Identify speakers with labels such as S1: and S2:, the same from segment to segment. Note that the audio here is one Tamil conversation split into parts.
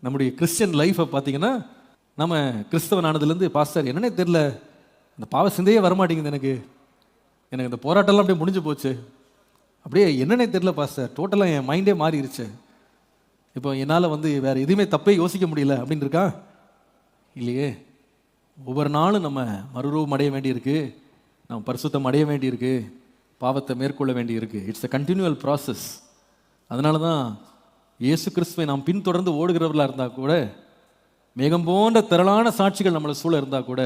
S1: நம்முடைய கிறிஸ்டியன் லைஃப்பை பார்த்தீங்கன்னா நம்ம கிறிஸ்தவன் ஆனதுலேருந்து பாஸ்டர் என்னன்னே தெரில அந்த பாவ சிந்தையே வரமாட்டேங்குது எனக்கு. எனக்கு இந்த போராட்டம்லாம் அப்படியே முடிஞ்சு போச்சு. அப்படியே என்னன்னே தெரில பாஸ்டர் டோட்டலாக என் மைண்டே மாறிடுச்சு இப்போ என்னால் வந்து வேறு எதுவுமே தப்பே யோசிக்க முடியல அப்படின்னு இருக்கா? இல்லையே. ஒவ்வொரு நாளும் நம்ம மறுரூபம் அடைய வேண்டியிருக்கு. நம்ம பரிசுத்தம் அடைய வேண்டியிருக்கு. பாவத்தை மேற்கொள்ள வேண்டியிருக்கு. இட்ஸ் அ கண்டினியூவல் ப்ராசஸ் அதனால தான் இயேசு கிறிஸ்துவை நாம் பின்தொடர்ந்து ஓடுகிறவர்களாக இருந்தால் கூட மேகம் போன்ற திரளான சாட்சிகள் நம்மளை சூழ இருந்தால் கூட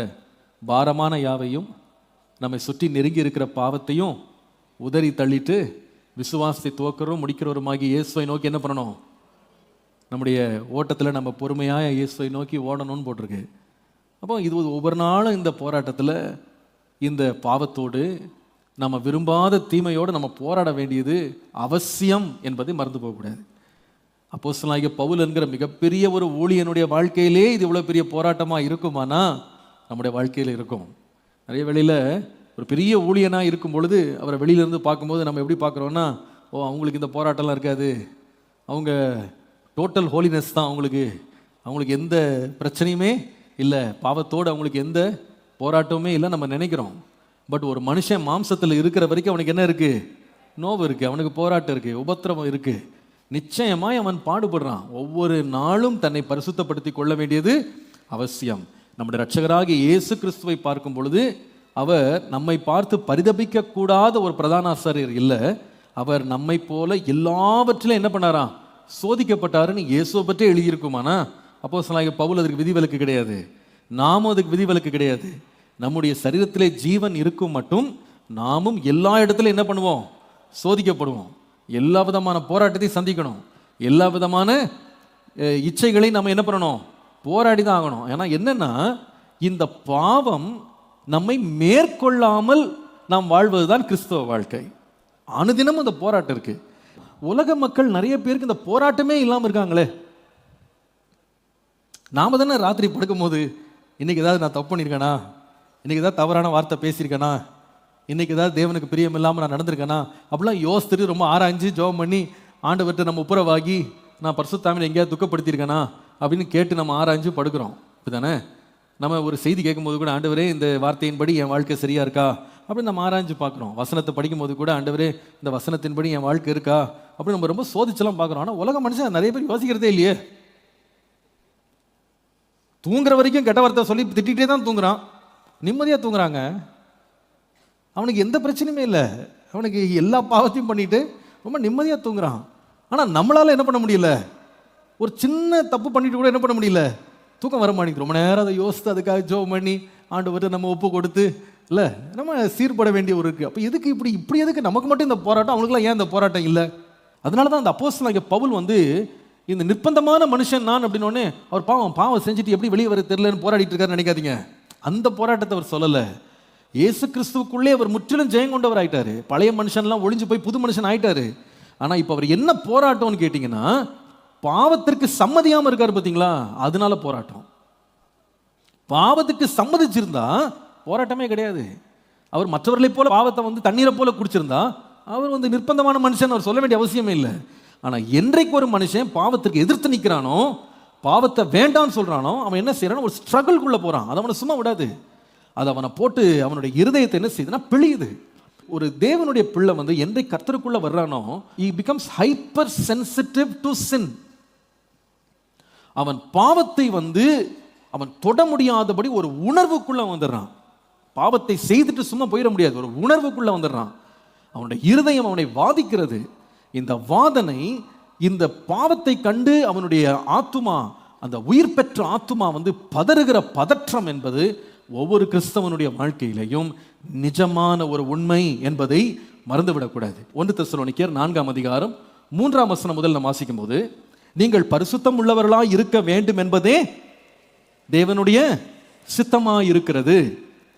S1: பாரமான யாவையும் நம்மை சுற்றி நெருங்கி இருக்கிற பாவத்தையும் உதறி தள்ளிட்டு விசுவாசத்தை துவக்கிறோம் முடிக்கிறவருமாகி இயேசுவை நோக்கி என்ன பண்ணணும்? நம்முடைய ஓட்டத்தில் நம்ம பொறுமையாக இயேசுவை நோக்கி ஓடணும்னு போட்டிருக்கு. அப்போ இது ஒவ்வொரு நாளும் இந்த போராட்டத்தில் இந்த பாவத்தோடு நம்ம விரும்பாத தீமையோடு நம்ம போராட வேண்டியது அவசியம் என்பதை மறந்து போகக்கூடாது. அப்போஸ்தலாகிய பவுல் என்கிற மிகப்பெரிய ஒரு ஊழியனுடைய வாழ்க்கையிலே இது இவ்வளோ பெரிய போராட்டமாக இருக்குமானா? நம்முடைய வாழ்க்கையில் இருக்கும். நிறைய வேளையில் ஒரு பெரிய ஊழியனாக இருக்கும் பொழுது அவரை வெளியிலேருந்து பார்க்கும்போது நம்ம எப்படி பார்க்குறோன்னா ஓ அவங்களுக்கு இந்த போராட்டம்லாம் இருக்காது. அவங்க டோட்டல் ஹோலினஸ் தான் அவங்களுக்கு. அவங்களுக்கு எந்த பிரச்சனையுமே இல்லை. பாவத்தோடு அவங்களுக்கு எந்த போராட்டமுமே இல்லை நம்ம நினைக்கிறோம். பட் ஒரு மனுஷன் மாம்சத்தில் இருக்கிற வரைக்கும் அவனுக்கு என்ன இருக்குது நோவு இருக்குது அவனுக்கு போராட்டம் இருக்குது உபத்திரவம் இருக்குது நிச்சயமாய் அவன் பாடுபடுறான். ஒவ்வொரு நாளும் தன்னை பரிசுத்தப்படுத்தி கொள்ள வேண்டியது அவசியம். நம்முடைய ரட்சகராக இயேசு கிறிஸ்துவை பார்க்கும் பொழுது அவர் நம்மை பார்த்து பரிதபிக்க கூடாத ஒரு பிரதான ஆசாரியர் இல்லை. அவர் நம்மை போல எல்லாவற்றிலும் என்ன பண்ணாராம்? சோதிக்கப்பட்டாருன்னு இயேசுவை பற்றி எழுதியிருக்குமானா? அப்போ சொன்னாங்க பவுல் அதுக்கு விதிவிலக்கு கிடையாது. நாமும் அதுக்கு விதிவிலக்கு கிடையாது. நம்முடைய சரீரத்திலே ஜீவன் இருக்கும் மட்டும் நாமும் எல்லா இடத்துலையும் என்ன பண்ணுவோம்? சோதிக்கப்படுவோம். எல்லா விதமான போராட்டத்தையும் சந்திக்கணும். எல்லா விதமான இச்சைகளையும் நம்ம என்ன பண்ணணும்? போராடி தான் ஆகணும். ஏன்னா என்னென்னா இந்த பாவம் நம்மை மேற்கொள்ளாமல் நாம் வாழ்வது தான் கிறிஸ்தவ வாழ்க்கை. அனுதினமும் இந்த போராட்டம் இருக்கு. உலக மக்கள் நிறைய பேருக்கு இந்த போராட்டமே இல்லாமல் இருக்காங்களே. நாம தானே ராத்திரி படுக்கும்போது இன்னைக்கு ஏதாவது நான் தப்பு பண்ணியிருக்கேனா? இன்னைக்கு ஏதாவது தவறான வார்த்தை பேசியிருக்கேனா? இன்னைக்கு ஏதாவது தேவனுக்கு பிரியம் இல்லாமல் நான் நடந்திருக்கேனா? அப்படிலாம் யோசித்துட்டு ரொம்ப ஆராய்ஞ்சு ஜோம் பண்ணி ஆண்டவர்கிட்ட நம்ம உப்புரவாகி நான் பரிசுத்தாமியில் எங்கேயாவது துக்கப்படுத்தியிருக்கேனா அப்படின்னு கேட்டு நம்ம ஆராய்ஞ்சு படுக்கிறோம். இப்படிதானே நம்ம ஒரு செய்தி கேட்கும்போது கூட ஆண்டவரே இந்த வார்த்தையின்படி என் வாழ்க்கை சரியா இருக்கா? அப்படின்னு நம்ம ஆராய்ஞ்சு பார்க்குறோம். வசனத்தை படிக்கும்போது கூட ஆண்டவரே இந்த வசனத்தின்படி என் வாழ்க்கை இருக்கா? அப்படின்னு நம்ம ரொம்ப சோதிச்செல்லாம் பார்க்குறோம். ஆனால் உலக மனுஷன் நிறைய பேர் யோசிக்கிறதே இல்லையே. தூங்குற வரைக்கும் கெட்ட வார்த்தை சொல்லி திட்டிகிட்டே தான் தூங்குறான். நிம்மதியாக தூங்குறாங்க. அவனுக்கு எந்த பிரச்சனையுமே இல்லை. அவனுக்கு எல்லா பாவத்தையும் பண்ணிட்டு ரொம்ப நிம்மதியாக தூங்குறான். ஆனால் நம்மளால் என்ன பண்ண முடியல? ஒரு சின்ன தப்பு பண்ணிட்டு கூட என்ன பண்ண முடியல? தூக்கம் வர மாட்டேங்குது. ரொம்ப நேரம் அதை யோசித்து அதுக்காக ஜோம் பண்ணி ஆண்டு நம்ம ஒப்பு கொடுத்து இல்லை நம்ம சீர்பட வேண்டிய ஒரு இருக்குது அப்போ எதுக்கு இப்படி இப்படி எதுக்கு? நமக்கு மட்டும் இந்த போராட்டம் அவங்களுக்குலாம் ஏன் இந்த போராட்டம் இல்லை? அதனால தான் அந்த அப்போஸ்தலனாகிய பவுல் வந்து இந்த நிர்பந்தமான மனுஷன் நான் அப்படின்னோடனே அவர் பாவம் பாவம் செஞ்சுட்டு எப்படி வெளியே வர தெரிலன்னு போராடிட்டு இருக்காருன்னு நினைக்காதீங்க. அந்த போராட்டத்தை அவர் சொல்லலை. இயேசு கிறிஸ்துவுக்குள்ளே அவர் முற்றிலும் ஜெயம் கொண்டவர் ஆயிட்டாரு பழைய மனுஷன்லாம் ஒழிஞ்சு போய் புது மனுஷன் ஆயிட்டாரு. ஆனால் இப்போ அவர் என்ன போராட்டம்னு கேட்டிங்கன்னா பாவத்திற்கு சம்மதியாமல் இருக்கார் பார்த்தீங்களா அதனால போராட்டம். பாவத்துக்கு சம்மதிச்சிருந்தா போராட்டமே கிடையாது. அவர் மற்றவர்களை போல பாவத்தை வந்து தண்ணீரை போல குடிச்சிருந்தா அவர் வந்து நிர்பந்தமான மனுஷன் அவர் சொல்ல வேண்டிய அவசியமே இல்லை. ஆனால் என்றைக்கு ஒரு மனுஷன் பாவத்திற்கு எதிர்த்து நிற்கிறானோ பாவத்தை வேண்டாம்னு சொல்கிறானோ அவன் என்ன செய்கிறானோ ஒரு ஸ்ட்ரகிள்குள்ளே போகிறான் அதை அவனை சும்மா விடாது. அது அவனை போட்டு அவனுடைய இருதயத்தை என்ன செய்யுதுன்னா பிழியுது. ஒரு தேவனுடைய பிள்ளை வந்து எந்த கர்த்தருக்குள்ள வர்றானோ he becomes hyper sensitive to sin அவன் பாவத்தை வந்து அவன் தொட முடியாதபடி ஒரு உணர்வுக்குள்ள வந்துடுறான். பாவத்தை செய்துட்டு சும்மா போயிட முடியாது ஒரு உணர்வுக்குள்ள வந்துடுறான். அவனுடைய இருதயம் அவனை வாதிக்கிறது. இந்த வாதனை இந்த பாவத்தை கண்டு அவனுடைய ஆத்துமா அந்த உயிர் பெற்ற ஆத்துமா வந்து பதறுகிற பதற்றம் என்பது ஒவ்வொரு கிறிஸ்தவனுடைய வாழ்க்கையிலையும் நிஜமான ஒரு உண்மை என்பதை மறந்துவிடக்கூடாது. ஒன்று தெசலோனிக்கர் நான்காம் அதிகாரம் மூன்றாம் வசனம் முதல் நாம் வாசிக்கும் போது நீங்கள் பரிசுத்தம் உள்ளவர்களாக இருக்க வேண்டும் என்பதே தேவனுடைய சித்தமாக இருக்கிறது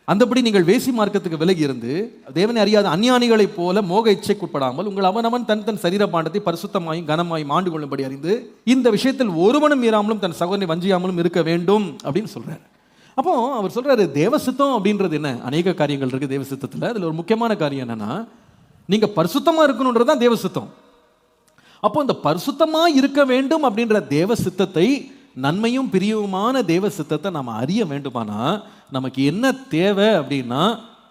S1: அந்தபடி நீங்கள் வேசி மார்க்கத்துக்கு விலகி இருந்து தேவனை அறியாத அஞ்ஞானிகளைப் போல மோக இச்சைக்குட்படாமல் உங்கள் அவனவன் தன் தன் சரீர பாண்டத்தை பரிசுத்தமாயும் கனமாயும் ஆண்டு கொள்ளும்படி அறிந்து இந்த விஷயத்தில் ஒருவனும் மீறாமலும் தன் சகோதரனை வஞ்சியாமலும் இருக்க வேண்டும் அப்படின்னு சொல்றாரு. அப்போ அவர் சொல்றாரு தேவசித்தம் அப்படின்றது என்ன? அநேக காரியங்கள் இருக்கு தேவசித்தத்தில். அதில் ஒரு முக்கியமான காரியம் என்னன்னா நீங்க பரிசுத்தமாக இருக்கணுன்றது தான் தேவசித்தம். அப்போ இந்த பரிசுத்தமாக இருக்க வேண்டும் அப்படின்ற தேவ சித்தத்தை நன்மையும் பிரியவுமான தேவ சித்தத்தை நம்ம அறிய வேண்டுமானா நமக்கு என்ன தேவை அப்படின்னா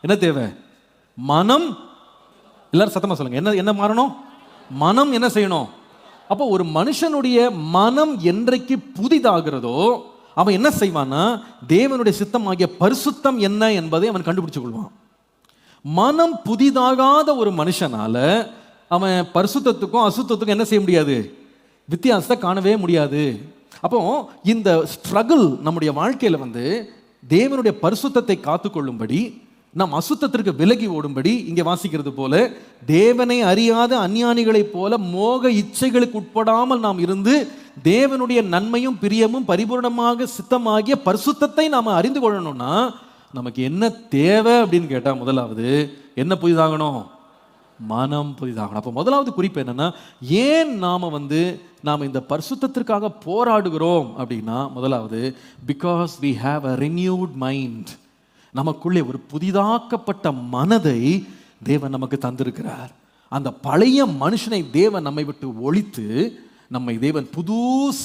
S1: என்ன தேவை? மனம். எல்லாரும் சத்தமாக சொல்லுங்க. என்ன என்ன மாறணும்? மனம் என்ன செய்யணும்? அப்போ ஒரு மனுஷனுடைய மனம் என்றைக்கு புதிதாகிறதோ அவன் என்ன செய்வான்னா தேவனுடைய சித்தம் ஆகிய பரிசுத்தம் என்ன என்பதை அவன் கண்டுபிடிச்சு கொள்வான் மனம் புதிதாகாத ஒரு மனுஷனால அவன் பரிசுத்தத்துக்கும் அசுத்தத்துக்கும் என்ன செய்ய முடியாது? வித்தியாசத்தை காணவே முடியாது. அப்போ இந்த ஸ்ட்ரகிள் நம்முடைய வாழ்க்கையில் வந்து தேவனுடைய பரிசுத்தத்தை காத்துக்கொள்ளும்படி நாம் அசுத்தத்திற்கு விலகி ஓடும்படி இங்கே வாசிக்கிறது போல தேவனை அறியாத அஞ்ஞானிகளைப் போல மோக இச்சைகளுக்கு உட்படாமல் நாம் இருந்து தேவனுடைய நன்மையும் பிரியமும் பரிபூர்ணமாக சித்தமாகிய பரிசுத்தத்தை நாம் அறிந்து கொள்ளணும்னா நமக்கு என்ன தேவை அப்படின்னு கேட்டால் முதலாவது என்ன புதிதாகணும்? மனம் புதிதாகணும். அப்போ முதலாவது குறிப்பு என்னென்னா ஏன் நாம் வந்து நாம் இந்த பரிசுத்தத்திற்காக போராடுகிறோம் அப்படின்னா முதலாவது because we have a renewed mind நமக்குள்ளே ஒரு புதிதாக்கப்பட்ட மனதை தேவன் நமக்கு தந்திருக்கிறார். அந்த பழைய மனுஷனை தேவன் நம்மை விட்டு ஒழித்து நம்மை தேவன் புது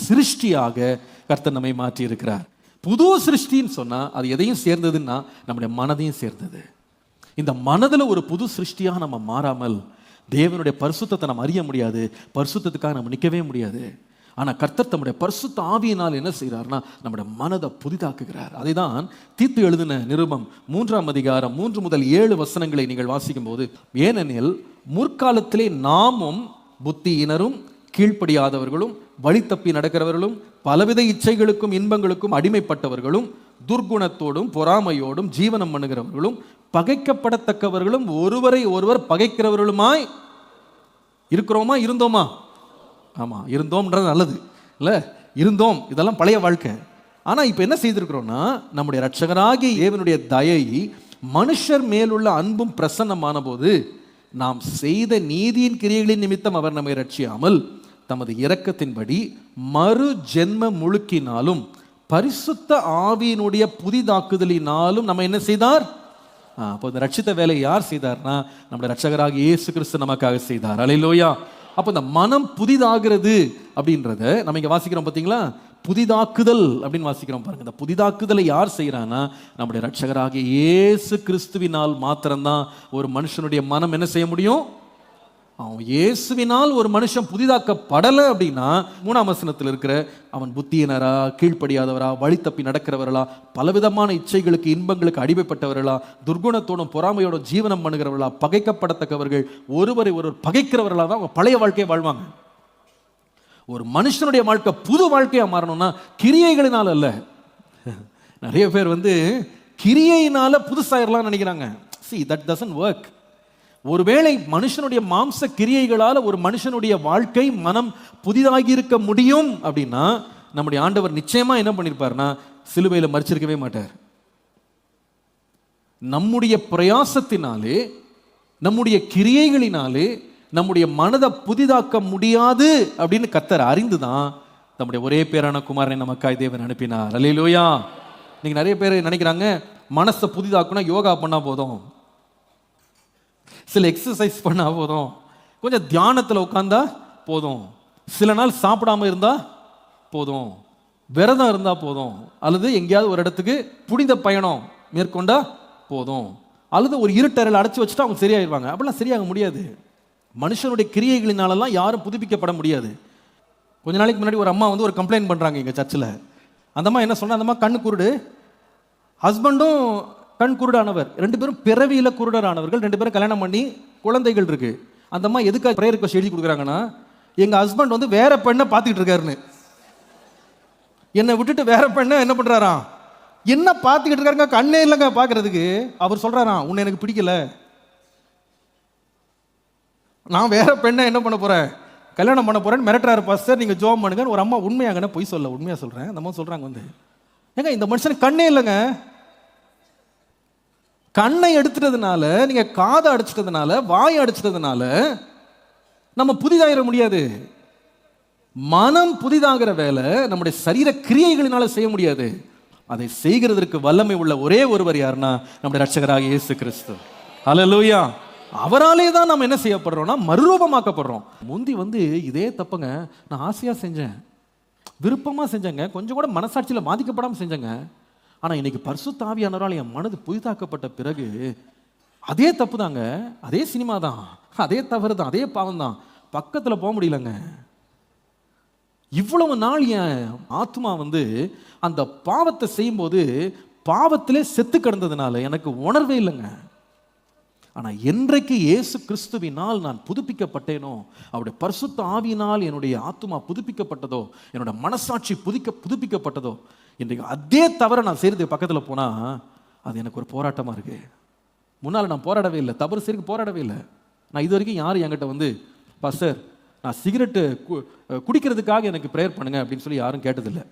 S1: சிருஷ்டியாக கர்த்தர் நம்மை மாற்றி இருக்கிறார் புது சிருஷ்டின்னு சொன்னால் அது எதையும் சேர்ந்ததுன்னா நம்முடைய மனதையும் சேர்ந்தது. இந்த மனதில் ஒரு புது சிருஷ்டியாக நம்ம மாறாமல் தேவனுடைய பரிசுத்தத்தை நம்ம அறிய முடியாது. பரிசுத்தத்துக்காக நம்ம நிற்கவே முடியாது. ஆனால் கர்த்தர் தம்முடைய பரிசுத்த ஆவியினால் என்ன செய்கிறார்னா நம்முடைய மனதை புதிதாக்குகிறார். அதை தான் தீத்து எழுதின நிருபம் மூன்றாம் அதிகாரம் மூன்று முதல் ஏழு வசனங்களை நீங்கள் வாசிக்கும் போது ஏனெனில் முற்காலத்திலே நாமும் புத்தியினரும் கீழ்ப்படியாதவர்களும் வழி தப்பி நடக்கிறவர்களும் பலவித இச்சைகளுக்கும் இன்பங்களுக்கும் அடிமைப்பட்டவர்களும் துர்குணத்தோடும் பொறாமையோடும் ஜீவனம் பண்ணுகிறவர்களும் பகைக்கப்படத்தக்கவர்களும் ஒருவரை ஒருவர் பகைக்கிறவர்களுமாய் இருக்கிறோமா இருந்தோமா? ஆமாம் இருந்தோம்ன்றது நல்லது. இல்லை இருந்தோம் இதெல்லாம் பழைய வாழ்க்கை. ஆனால் இப்போ என்ன செய்திருக்கிறோம்னா நம்முடைய ரட்சகராகிய ஏவனுடைய தயை மனுஷர் மேலுள்ள அன்பும் பிரசன்னமான போது நாம் செய்த நீதியின் கிரியைகளின் நிமித்தம் அவர் நம்மை ரட்சியாமல் தமது இரக்கத்தின்படி மறு ஜென்ம முழுக்கினாலும் பரிசுத்த ஆவியினுடைய புதிதாக்குதலினாலும் நம்ம என்ன செய்தார்? அப்போ இந்த ரட்சித்த வேலை யார் செய்தார்னா நம்முடைய ரட்சகராக இயேசு கிறிஸ்து நமக்காக செய்தார். அலையிலோயா. அப்போ இந்த மனம் புதிதாகிறது அப்படின்றத நம்ம இங்கே வாசிக்கிறோம் பார்த்தீங்களா புதிதாக்குதல் அப்படின்னு வாசிக்கிறோம் பாருங்க. இந்த புதிதாக்குதலை யார் செய்கிறான்னா நம்முடைய ரட்சகராகிய இயேசு கிறிஸ்துவினால் மாத்திரம்தான் ஒரு மனுஷனுடைய மனம் என்ன செய்ய முடியும்? அவன் இயேசுவினால் ஒரு மனுஷன் புதிதாக்கப்படலை அப்படின்னா மூணாம் வசனத்தில் இருக்கிற அவன் புத்தியினரா கீழ்ப்படியாதவரா வழி தப்பி நடக்கிறவர்களா பலவிதமான இச்சைகளுக்கு இன்பங்களுக்கு அடிமைப்பட்டவர்களா துர்குணத்தோடும் பொறாமையோட ஜீவனம் பண்ணுகிறவர்களா பகைக்கப்படத்தக்கவர்கள் ஒருவரை ஒருவர் பகைக்கிறவர்களா தான் அவங்க பழைய வாழ்க்கையை வாழ்வாங்க. ஒரு மனுஷனுடைய வாழ்க்கை புது வாழ்க்கையாக மாறணும்னா கிரியைகளினால் அல்ல. நிறைய பேர் வந்து கிரியையினால புதுசாயிரலாம் நினைக்கிறாங்க. சி தட் டசன்ட் ஒர்க் ஒருவேளை மனுஷனுடைய மாம்ச கிரியைகளால் ஒரு மனுஷனுடைய வாழ்க்கை மனம் புதிதாகி இருக்க முடியும் அப்படின்னா நம்முடைய ஆண்டவர் நிச்சயமா என்ன பண்ணியிருப்பார்னா சிலுவையில் மறிச்சிருக்கவே மாட்டார். நம்முடைய பிரயாசத்தினாலே நம்முடைய கிரியைகளினாலே நம்முடைய மனதை புதிதாக்க முடியாது அப்படின்னு கத்தர் அறிந்துதான் நம்முடைய ஒரே பேரான குமாரனை நமக்காய் தேவன் அனுப்பினார். அலையிலோயா நீங்க நிறைய பேர் நினைக்கிறாங்க மனசை புதிதாக்குனா யோகா பண்ணா போதும். சில எக்ஸசைஸ் பண்ணால் போதும். கொஞ்சம் தியானத்தில் உட்காந்தா போதும். சில நாள் சாப்பிடாம இருந்தால் போதும். விரதம் இருந்தால் போதும். அல்லது எங்கேயாவது ஒரு இடத்துக்கு புனித பயணம் மேற்கொண்டா போதும். அல்லது ஒரு இருட்டறையில் அடைச்சி வச்சுட்டா அவங்க சரியாயிருவாங்க. அப்படிலாம் சரியாக முடியாது. மனுஷனுடைய கிரியைகளினாலெல்லாம் யாரும் புதுப்பிக்கப்பட முடியாது. கொஞ்ச நாளைக்கு முன்னாடி ஒரு அம்மா வந்து ஒரு கம்ப்ளைண்ட் பண்ணுறாங்க எங்கள் சர்ச்சில் அந்த அம்மா என்ன சொன்னால் அந்த அம்மா கண்ணு குருடு. ஹஸ்பண்டும் கண் குருடானவர். ரெண்டு பேரும் பிறவியில் குருடரானவர்கள். ரெண்டு பேரும் கல்யாணம் பண்ணி குழந்தைகள் இருக்கு. அந்த அம்மா எதுக்காக ப்ரேயர் ரிக்வஸ்ட் எழுதி கொடுக்குறாங்கன்னா எங்கள் ஹஸ்பண்ட் வந்து வேற பெண்ணை பார்த்துக்கிட்டு இருக்காருன்னு. என்னை விட்டுட்டு வேற பெண்ணை என்ன பண்ணுறாராம் என்ன பார்த்துக்கிட்டு இருக்காருங்க? கண்ணே இல்லைங்க பார்க்கறதுக்கு. அவர் சொல்கிறாரா உன்னை எனக்கு பிடிக்கல. நான் வேற பெண்ணை என்ன பண்ண போகிறேன் கல்யாணம் பண்ண போறேன்னு மிரட்டுறாரு பாஸ்டர் நீங்கள் ஜோம் பண்ணுங்க ஒரு அம்மா உண்மையாங்கன்னு பொய் சொல்ல உண்மையாக சொல்கிறேன் அந்த அம்மா சொல்கிறாங்க வந்து. ஏங்க இந்த மனுஷனுக்கு கண்ணே இல்லைங்க. கண்ணை எடுத்துட்டதுனால நீங்க காதை அடிச்சிட்டதுனால வாய் அடிச்சிட்டதுனால நம்ம புதிதாகிட முடியாது. மனம் புதிதாகிற வேலை நம்முடைய சரீர கிரியைகளினால செய்ய முடியாது. அதை செய்கிறதற்கு வல்லமை உள்ள ஒரே ஒருவர் யாருன்னா நம்முடைய ரட்சகராக இயேசு கிறிஸ்து. அலலூயா அவராலே தான் நம்ம என்ன செய்யப்படுறோம்னா மறுரூபமாக்கப்படுறோம். முந்தி வந்து இதே தப்புங்க. நான் ஆசையா செஞ்சேன். விருப்பமாக செஞ்சேங்க. கொஞ்சம் கூட மனசாட்சியில் பாதிக்கப்படாமல் செஞ்சேங்க. ஆனால் இன்னைக்கு பரிசுத்தாவியானவரால் என் மனது புதிதாக்கப்பட்ட பிறகு அதே தப்பு தாங்க அதே சினிமா தான் அதே தவறு தான் அதே பாவம் தான் பக்கத்தில் போக முடியலங்க. இவ்வளவு நாள் என் ஆத்மா வந்து அந்த பாவத்தை செய்யும்போது பாவத்திலே செத்து கிடந்ததுனால எனக்கு உணர்வே இல்லைங்க. ஆனால் என்றைக்கு இயேசு கிறிஸ்துவினால் நான் புதுப்பிக்கப்பட்டேனோ அவருடைய பரிசுத்த ஆவியினால் என்னுடைய ஆத்மா புதுப்பிக்கப்பட்டதோ என்னோட மனசாட்சி புதுக்க புதுப்பிக்கப்பட்டதோ இன்றைக்கு அதே தவிர நான் செய்கிறது பக்கத்தில் போனால் அது எனக்கு ஒரு போராட்டமாக இருக்குது முன்னால் நான் போராடவே இல்லை. தவறு செய்யறதுக்கு போராடவே இல்லை. நான் இது வரைக்கும் யாரும் என்கிட்ட வந்து பாஸ்டர் நான் சிகரெட்டு கு- குடிக்கிறதுக்காக எனக்கு ப்ரேயர் பண்ணுங்க அப்படின்னு சொல்லி யாரும் கேட்டதில்லை.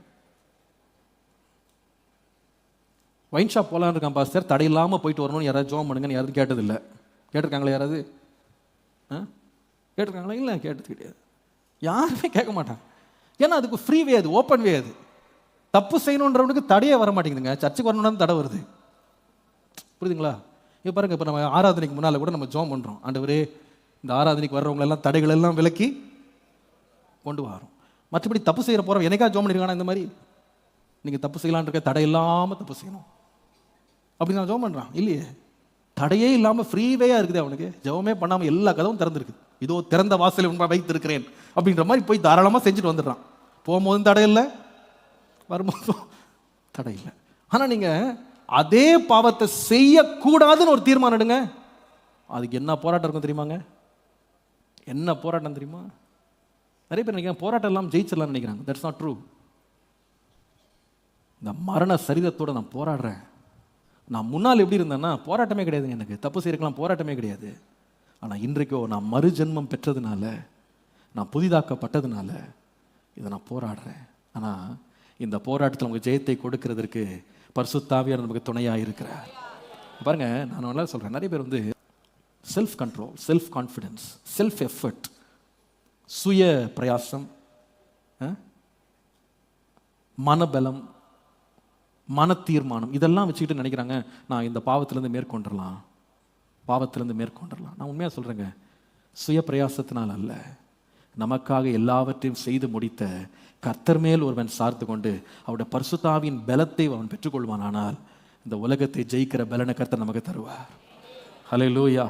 S1: ஒயின் ஷாப் போகலான்னு இருக்கான் பாஸ்டர். தடையில்லாமல் போயிட்டு வரணும்னு யாராவது ஜோம் பண்ணுங்கன்னு யாரும் கேட்டதில்லை. கேட்டிருக்காங்களா யாராவது? ஆ? கேட்டிருக்காங்களா? இல்லை கேட்டது கிடையாது. யாருமே கேட்க மாட்டாங்க. ஏன்னா அதுக்கு ஃப்ரீ வே அது ஓப்பன் வே அது. தப்பு செய்யணுன்றவனுக்கு தடையே வர மாட்டேங்குதுங்க. சர்ச்சுக்கு வரணும்னு தடை வருது. புரியுதுங்களா? இப்போ பாருங்க இப்போ நம்ம ஆராதனைக்கு முன்னால் கூட நம்ம ஜோம் பண்ணுறோம் ஆண்டவரே இந்த ஆராதனைக்கு வர்றவங்களெல்லாம் தடைகள் எல்லாம் விலக்கி கொண்டு வரோம். மற்றபடி தப்பு செய்கிற போகிறோம் எனக்கா ஜோம் பண்ணிருக்கானா இந்த மாதிரி? நீங்கள் தப்பு செய்யலான்னு இருக்க தடை இல்லாமல் தப்பு செய்யணும். அப்படி நான் ஜெபம் பண்ணுறான் இல்லையே. தடையே இல்லாமல் ஃப்ரீவேயாக இருக்குது அவனுக்கு. ஜெபமே பண்ணாமல் எல்லா கதவும் திறந்துருக்கு. இதோ திறந்த வாசலை உண்மை வைத்திருக்கிறேன். அப்படின்ற மாதிரி போய் தாராளமாக செஞ்சுட்டு வந்துடுறான். போகும்போதும் தடை இல்லை வரும்போதும் தடை இல்லை. ஆனால் நீங்கள் அதே பாவத்தை செய்யக்கூடாதுன்னு ஒரு தீர்மானம் எடுங்க. அதுக்கு என்ன போராட்டம் இருக்கும் தெரியுமாங்க? என்ன போராட்டம் தெரியுமா? நிறைய பேர் நினைக்கிறாங்க போராட்டம் எல்லாம் ஜெயிச்சிடலாம்னு நினைக்கிறாங்க. தட்ஸ் நாட் ட்ரூ இந்த மரண சரிதத்தோடு நான் போராடுறேன். நான் முன்னால் எப்படி இருந்தேன்னா போராட்டமே கிடையாதுங்க எனக்கு. தப்பு செய்யறதுக்கெல்லாம் போராட்டமே கிடையாது. ஆனால் இன்றைக்கோ நான் மறுஜென்மம் பெற்றதுனால நான் புதிதாக்கப்பட்டதுனால இதை நான் போராடுறேன். ஆனால் இந்த போராட்டத்தில் உங்கள் ஜெயத்தை கொடுக்கறதற்கு பரிசுத்தாவியார் நமக்கு துணையாக இருக்கிறார். பாருங்க நான் நல்லா சொல்கிறேன் நிறைய பேர் வந்து self control self confidence self effort சுய பிரயாசம் ஆ? மனபலம் மன தீர்மானம் இதெல்லாம் வச்சுக்கிட்டு நினைக்கிறாங்க நான் இந்த பாவத்திலேருந்து மேற்கொண்டுடலாம் பாவத்திலேருந்து மேற்கொண்டுடலாம் நான் உண்மையாக சொல்கிறேங்க சுய பிரயாசத்தினால் அல்ல. நமக்காக எல்லாவற்றையும் செய்து முடித்த கர்த்தர் மேல் ஒருவன் சார்ந்து கொண்டு அவருடைய பரிசுத்தாவின் பலத்தை அவன் பெற்றுக்கொள்வானானால் இந்த உலகத்தை ஜெயிக்கிற பலனை கர்த்தர் நமக்கு தருவார். ஹலே லூயா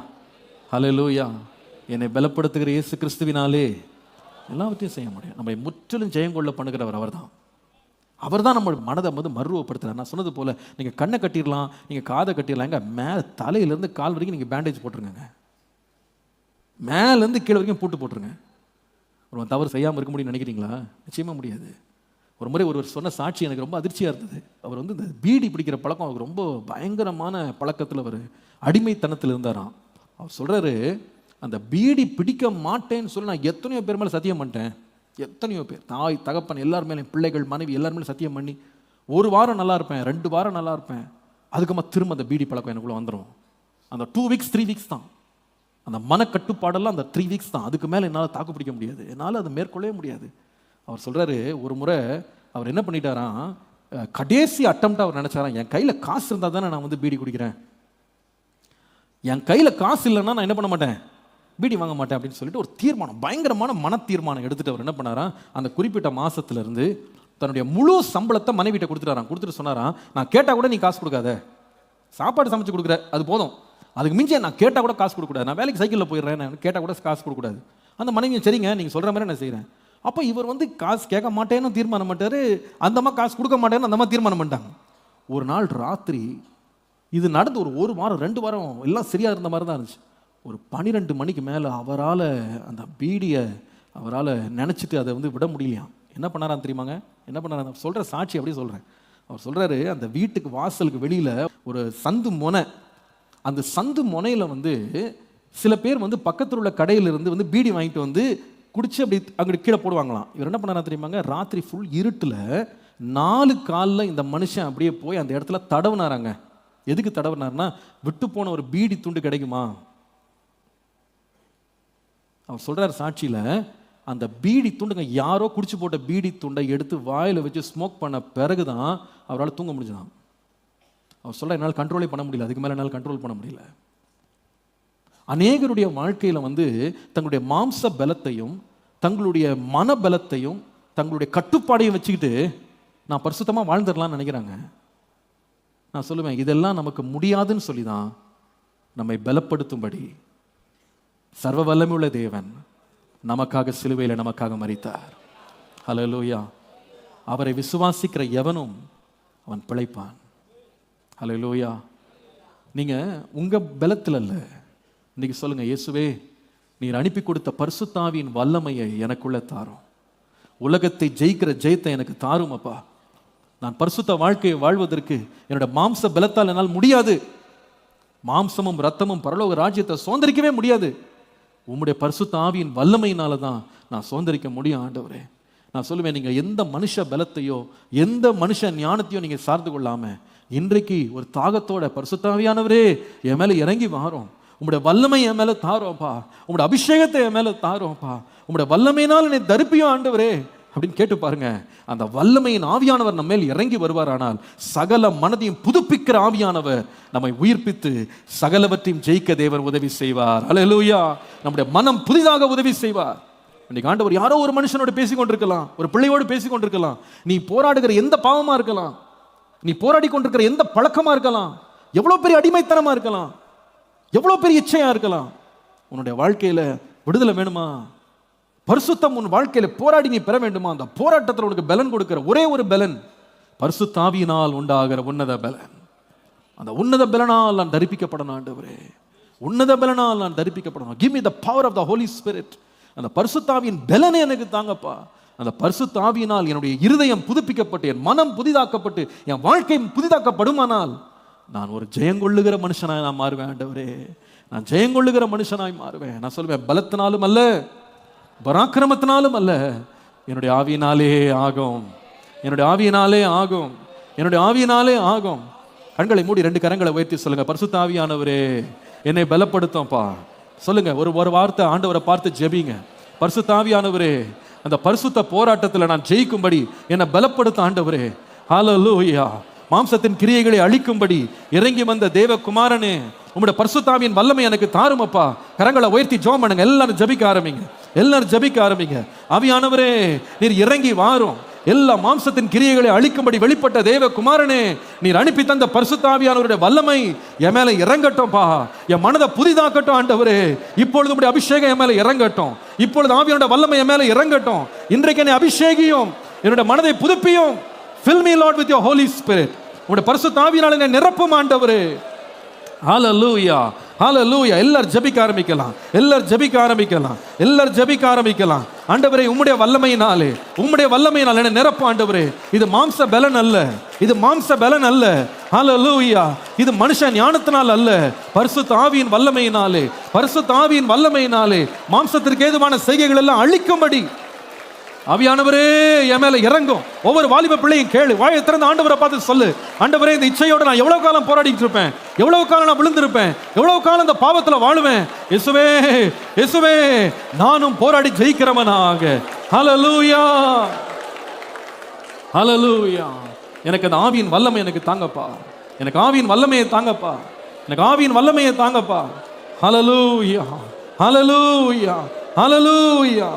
S1: ஹலே லூயா என்னை பலப்படுத்துகிற இயேசு கிறிஸ்துவினாலே எல்லாவற்றையும் செய்ய முடியும். நம்மை முற்றிலும் ஜெயம் கொள்ள பண்ணுகிறவர் அவர்தான். அவர் தான் நம்ம மனதை வந்து மறுரூபப்படுத்துறார். நான் சொன்னது போல் நீங்கள் கண்ணை கட்டிடலாம் நீங்கள் காதை கட்டிடலாம் எங்கே மேலே தலையிலேருந்து கால் வரைக்கும் நீங்கள் பேண்டேஜ் போட்டுருங்க மேலேருந்து கீழே வரைக்கும் பூட்டு போட்டுருங்க. ஒரு தவறு செய்யாமல் இருக்க முடியும்னு நினைக்கிறீங்களா? நிச்சயமாக முடியாது. ஒரு முறை ஒருவர் சொன்ன சாட்சி எனக்கு ரொம்ப அதிர்ச்சியாக இருந்தது. அவர் வந்து இந்த பீடி பிடிக்கிற பழக்கம் அவருக்கு ரொம்ப பயங்கரமான பழக்கத்தில் அவர் அடிமைத்தனத்தில் இருந்தாராம். அவர் சொல்கிறாரு அந்த பீடி பிடிக்க மாட்டேன்னு சொல்லி நான் எத்தனையோ பேர் மேலே சத்தியம் பண்ணிட்டேன். எத்தனையோ பேர் தாய் தகப்பன் எல்லார் மேலேயும் பிள்ளைகள் மனைவி எல்லார் மேலேயும் சத்தியம் பண்ணி ஒரு வாரம் நல்லா இருப்பேன் ரெண்டு வாரம் நல்லா இருப்பேன். அதுக்கப்புறமா திரும்ப அந்த பீடி பழக்கம் எனக்குள்ளே வந்துடும் அந்த டூ வீக்ஸ் த்ரீ வீக்ஸ் தான். அந்த மனக்கட்டுப்பாடெல்லாம் அந்த த்ரீ வீக்ஸ் தான். அதுக்கு மேலே என்னால் தாக்கு பிடிக்க முடியாது. என்னால் அதை மேற்கொள்ளவே முடியாது. அவர் சொல்கிறாரு ஒரு முறை அவர் என்ன பண்ணிட்டாராம் கடைசி அட்டம்ப்ட் அவர் நினச்சாராம் என் கையில் காசு இருந்தால் தானே நான் வந்து பீடி குடிக்கிறேன். என் கையில் காசு இல்லைன்னா நான் என்ன பண்ண மாட்டேன்? பீடி வாங்க மாட்டேன் அப்படின்னு சொல்லிட்டு ஒரு தீர்மானம் பயங்கரமான மன தீர்மானம் எடுத்துட்டு அவர் என்ன பண்ணாரா அந்த குறிப்பிட்ட மாதத்துலேருந்து தன்னுடைய முழு சம்பளத்தை மனைவிட்ட கொடுத்துட்டாராம். கொடுத்துட்டு சொன்னாராம் நான் கேட்டால் கூட நீ காசு கொடுக்காத. சாப்பாடு சமைச்சு கொடுக்குற அது போதும். அதுக்கு மிஞ்சி நான் கேட்டால் கூட காசு கொடுக்கக்கூடாது. நான் வேலைக்கு சைக்கிளில் போயிடுறேன் நான் கூட காசு கொடுக்கக்கூடாது. அந்த மனைவியும் சரிங்க நீங்கள் சொல்கிற மாதிரி நான் செய்கிறேன் அப்போ இவர் வந்து காசு கேட்க மாட்டேன்னு தீர்மானம் பண்ணிட்டாரு. அந்த அம்மா காசு கொடுக்க மாட்டேன்னு அந்த அம்மா தீர்மானம் பண்ணிட்டாங்க. ஒரு நாள் ராத்திரி இது நடந்து ஒரு ஒரு வாரம் ரெண்டு வாரம் எல்லாம் சரியாக இருந்த மாதிரி தான் இருந்துச்சு. ஒரு பன்னிரெண்டு மணிக்கு மேலே அவரால் அந்த பீடியை அவரால் நினச்சிட்டு அதை வந்து விட முடியலையாம். என்ன பண்ணாராம் தெரியுமாங்க? என்ன பண்ணாராம்? சொல்கிற சாட்சி அப்படியே சொல்கிறேன் அவர் சொல்கிறாரு அந்த வீட்டுக்கு வாசலுக்கு வெளியில் ஒரு சந்து முனை. அந்த சந்து முனையில் வந்து சில பேர் வந்து பக்கத்தில் உள்ள கடையிலிருந்து வந்து பீடி வாங்கிட்டு வந்து குடிச்சு அப்படி அங்கிட்டு கீழே போடுவாங்களாம். இவர் என்ன பண்ணாரா தெரியுமாங்க? ராத்திரி ஃபுல் இருட்டில் நாலு காலில் இந்த மனுஷன் அப்படியே போய் அந்த இடத்துல தடவுனாராங்க. எதுக்கு தடவுனாருன்னா விட்டு போன ஒரு பீடி துண்டு கிடைக்குமா? அவர் சொல்கிறார் சாட்சியில் அந்த பீடி துண்டுங்க யாரோ குடிச்சு போட்ட பீடி துண்டை எடுத்து வாயில் வச்சு ஸ்மோக் பண்ண பிறகு தான் அவரால் தூங்க முடிஞ்சுதான். அவர் சொல்ல என்னால் கண்ட்ரோலே பண்ண முடியல அதுக்கு மேலே என்னால் கண்ட்ரோல் பண்ண முடியல. அநேகருடைய வாழ்க்கையில் வந்து தங்களுடைய மாம்ச பலத்தையும் தங்களுடைய மன பலத்தையும் தங்களுடைய கட்டுப்பாடையும் வச்சுக்கிட்டு நான் பரிசுத்தமாக வாழ்ந்துடலாம்னு நினைக்கிறாங்க. நான் சொல்லுவேன் இதெல்லாம் நமக்கு முடியாதுன்னு சொல்லி தான் நம்மை பலப்படுத்தும்படி சர்வ வல்லமையுள்ள தேவன் நமக்காக சிலுவையில் நமக்காக மறித்தார் ஹலலூயா அவரை விசுவாசிக்கிற எவனும் அவன் பிழைப்பான். ஹலலூயா நீங்கள் உங்கள் பலத்தில் இல்லை இன்றைக்கி சொல்லுங்கள் இயேசுவே நீர் அனுப்பி கொடுத்த பரிசுத்தாவியின் வல்லமையை எனக்குள்ளே தாரும். உலகத்தை ஜெயிக்கிற ஜெயத்தை எனக்கு தாரும் அப்பா. நான் பரிசுத்த வாழ்க்கையை வாழ்வதற்கு என்னோட மாம்ச பலத்தால் என்னால் முடியாது. மாம்சமும் ரத்தமும் பரலோக ராஜ்யத்தை சுதந்திரிக்கவே முடியாது. உம்முடைய பரிசுத்த ஆவியின் வல்லமையினால தான் நான் சுதந்திரிக்க முடியும் ஆண்டவரே. நான் சொல்லுவேன் நீங்கள் எந்த மனுஷ பலத்தையோ எந்த மனுஷ ஞானத்தையோ நீங்கள் சார்ந்து கொள்ளாமல் இன்றைக்கு ஒரு தாகத்தோட பரிசுத்தாவியானவரே என் மேலே இறங்கி வாரோம். உங்களுடைய வல்லமை என் மேலே தாரோம்ப்பா. உங்களுடைய அபிஷேகத்தை என் மேலே தாரோம்ப்பா. உங்களுடைய வல்லமையினால் என்னை தரிப்பியும் ஆண்டவரே. அப்படின்னு கேட்டு பாருங்க. அந்த வல்லமையின் ஆவியானவர் நம்ம மேல் இறங்கி வருவார் ஆனால் சகல மனதையும் புதுப்பிக்கிற ஆவியானவர் நம்மை உயிர்ப்பித்து சகலவற்றையும் ஜெயிக்க தேவர் உதவி செய்வார். அலலூயா நம்முடைய மனம் புதிதாக உதவி செய்வார். இன்னைக்கு ஆண்டவர் யாரோ ஒரு மனுஷனோட பேசிக்கொண்டிருக்கலாம் ஒரு பிள்ளையோடு பேசிக்கொண்டிருக்கலாம். நீ போராடுகிற எந்த பாவமா இருக்கலாம் நீ போராடி கொண்டிருக்கிற எந்த பழக்கமா இருக்கலாம் எவ்வளோ பெரிய அடிமைத்தனமா இருக்கலாம் எவ்வளோ பெரிய இச்சையா இருக்கலாம் உன்னுடைய வாழ்க்கையில விடுதலை வேணுமா? பரிசுத்தம் உன் வாழ்க்கையில் போராடி நீ பெற வேண்டுமா? அந்த போராட்டத்தில் உனக்கு பலன் கொடுக்கிற ஒரே ஒரு பலன் பரிசுத்தாவியினால் உண்டாகிற உன்னத பலன். அந்த உன்னத பலனால் நான் தரிப்பிக்கப்படணும் ஆண்டவரே. உன்னத பலனால் நான் தரிப்பிக்கப்படணும். Give me the power of the holy spirit அந்த பரிசுத்தாவியின் பலனை எனக்கு தாங்கப்பா. அந்த பரிசுத்தாவியினால் என்னுடைய இருதயம் புதுப்பிக்கப்பட்டு என் மனம் புதிதாக்கப்பட்டு என் வாழ்க்கை புதிதாக்கப்படுமானால் நான் ஒரு ஜெயங்கொள்ளுகிற மனுஷனாய் நான் மாறுவேன் ஆண்டவரே. நான் ஜெயங்கொள்ளுகிற மனுஷனாய் மாறுவேன். நான் சொல்லுவேன் பலத்தினாலும் அல்ல பராக்கிரமத்தினாலும் அல்ல. என்னுடைய ஆவியினாலே ஆகும். என்னுடைய ஆவியினாலே ஆகும். என்னுடைய ஆவியினாலே ஆகும். கண்களை மூடி ரெண்டு கரங்களை உயர்த்தி சொல்லுங்க. பரிசுத்த ஆவியானவரே என்னை பலப்படுத்தும்ப்பா சொல்லுங்க ஒரு ஒரு வார்த்தை ஆண்டவரை பார்த்து ஜெபிங்க. பரிசுத்த ஆவியானவரே அந்த பரிசுத்த போராட்டத்தில் நான் ஜெயிக்கும்படி என்னை பலப்படுத்த ஆண்டவரே. ஹalleluya மாம்சத்தின் கிரியைகளை அழிக்கும்படி இறங்கி வந்த தேவகுமாரனே உங்களுடைய பரிசுத்தாவியின் வல்லமை எனக்கு தாருமப்பா. கரங்களை உயர்த்தி ஜோம் பண்ணுங்க. எல்லாரும் ஜபிக்க ஆரம்பிங்க. எல்லாரும் ஜபிக்க ஆரம்பிங்க. அவியானவரே நீர் இறங்கி வாரும். எல்லா மாம்சத்தின் கிரியைகளை அழிக்கும்படி வெளிப்பட்ட தேவ குமாரனே நீர் அனுப்பி தந்த பரிசுத்தாவியானவருடைய வல்லமை என் மேல இறங்கட்டும்பா. என் மனதை புதிதாக்கட்டும் ஆண்டவரே. இப்பொழுது உடைய அபிஷேகம் என் மேல இறங்கட்டும். இப்பொழுது ஆவியானோட வல்லமை என் மேல இறங்கட்டும். இன்றைக்கு என்னை அபிஷேகியும் என்னோட மனதை புதுப்பியும். Fill me lord with your holy spirit. உடைய என்ன ஆவியினால என்னை நிரப்பும் ஆண்டவரே. ஹalleluya ஹalleluya எல்லாரும் ஜெபிக்க ஆரம்பிக்கலாம். எல்லாரும் ஜெபிக்க ஆரம்பிக்கலாம். எல்லாரும் ஜெபிக்க ஆரம்பிக்கலாம். ஆண்டவரே உம்முடைய வல்லமையினாலே உம்முடைய வல்லமையினால என்ன நிரப்பு ஆண்டவரே. இது மாம்ச பலன் அல்ல. இது மாம்ச பலன் அல்ல. ஹalleluya இது மனுஷ ஞானத்தினால் அல்ல. பரிசுத்த ஆவியின் வல்லமையினாலே பரிசுத்த ஆவியின் வல்லமையினாலே மாம்சத்திற்கு ஏதுவான செய்கைகள் எல்லாம் அழிக்கும்படி ஆவியானவரே என் மேல இறங்கும். ஒவ்வொரு வாலிப பிள்ளையும் கேளு. வாயை திறந்து ஆண்டவரை பார்த்து சொல்லு. ஆண்டவரே இந்த இச்சையோட நான் எவ்வளவு காலம் போராடிட்டு இருப்பேன்? எவ்வளவு காலம் நான் விழுந்திருப்பேன்? எவ்வளவு காலம் இந்த பாவத்துல வாழுவேன்? இசுவே இசுவே நானும் போராடி ஜெயிக்கிறவனாக. ஹலலூயா ஹலலூயா எனக்கு அந்த ஆவியின் வல்லமை எனக்கு தாங்கப்பா. எனக்கு ஆவியின் வல்லமையை தாங்கப்பா. எனக்கு ஆவியின் வல்லமையை தாங்கப்பா. Hallelujah hallelujah hallelujah